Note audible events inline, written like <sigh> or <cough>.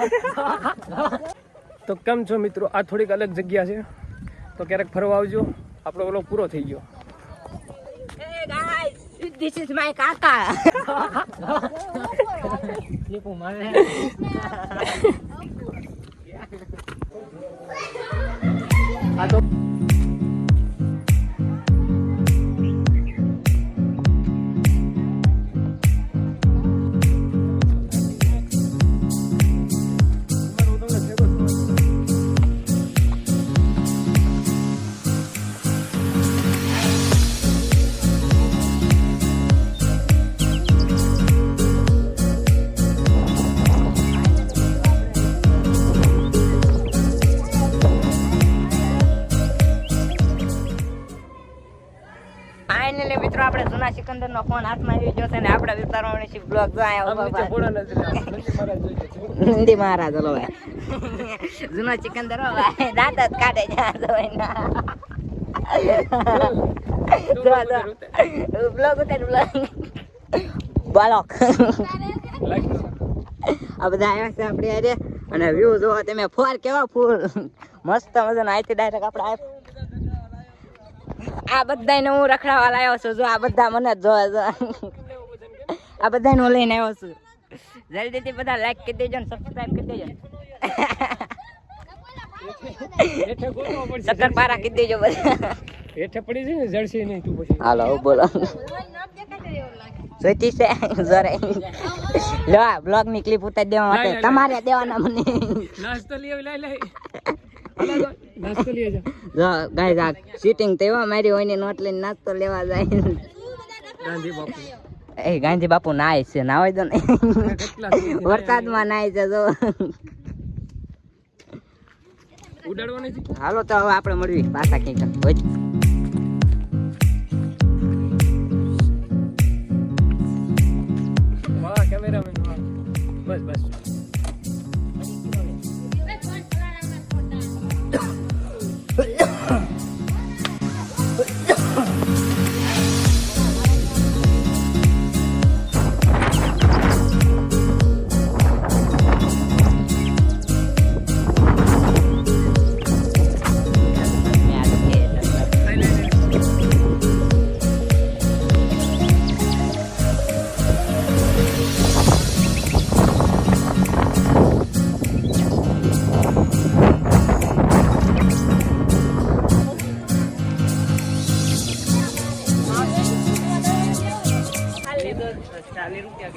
<laughs> તો કેમ છો મિત્રો? આ થોડીક અલગ જગ્યા છે. તો ક્યારેક ફરવા આવજો. આપણો ઓલો પૂરો થઈ ગયો. This is my kaka. આ તો Finally મિત્રો આપણે જૂના સિકંદર નો ફોન હાથમાં આવી ગયો છે ને આપણે વિસ્તારવાની છે બ્લોગ જો આયા હિન્દી મહારાજ હલો ભાઈ. જૂના સિકંદર ભાઈ. દાંત જ કાઢે જા તો એના જો જો બ્લોગ ઉતાર. બ્લોગ બાલોક આ બધા આવ્યા છે આપણે અને વ્યૂ જોવા તમે ફોર કેવા ફૂલ. મસ્ત મજાનો આઈથી ડાયરેક્ટ આપણે આપ- આ બધાને હું રખડાવા લાવ્યો છું. જો આ બધા મને જોવા જોવે આ બધાને હું લઈને આવ્યો છું. જલ્દીથી બધા લાઈક કરી દેજો ને સબસ્ક્રાઈબ કરી દેજો. સત્તર પારા કરી દેજો બધા. હેઠે પડી છે ને જળસી નહીં તું પછી. હાલો બોલો. જોઈતી છે જોરે. લો બ્લોગની ક્લિપ ઉતારી દેવા માટે તમારે દેવાના મને. નાસ્તો લઈ હાલો. નાસ્તો લઈ જા જો ગાઈસ આ સીટિંગ તો મારી હોય ને નોટ લઈને નાસ્તો લેવા જાય. ગાંધી બાપુ એ ગાંધી બાપુ નાય છે નાવાય દો ને વરસાદમાં નાય છે જો. ઉડાડવાની છે? હાલો તો હવે આપણે મળવી પાછા ક્યાંક. હોય બસ બસ. Aleluia.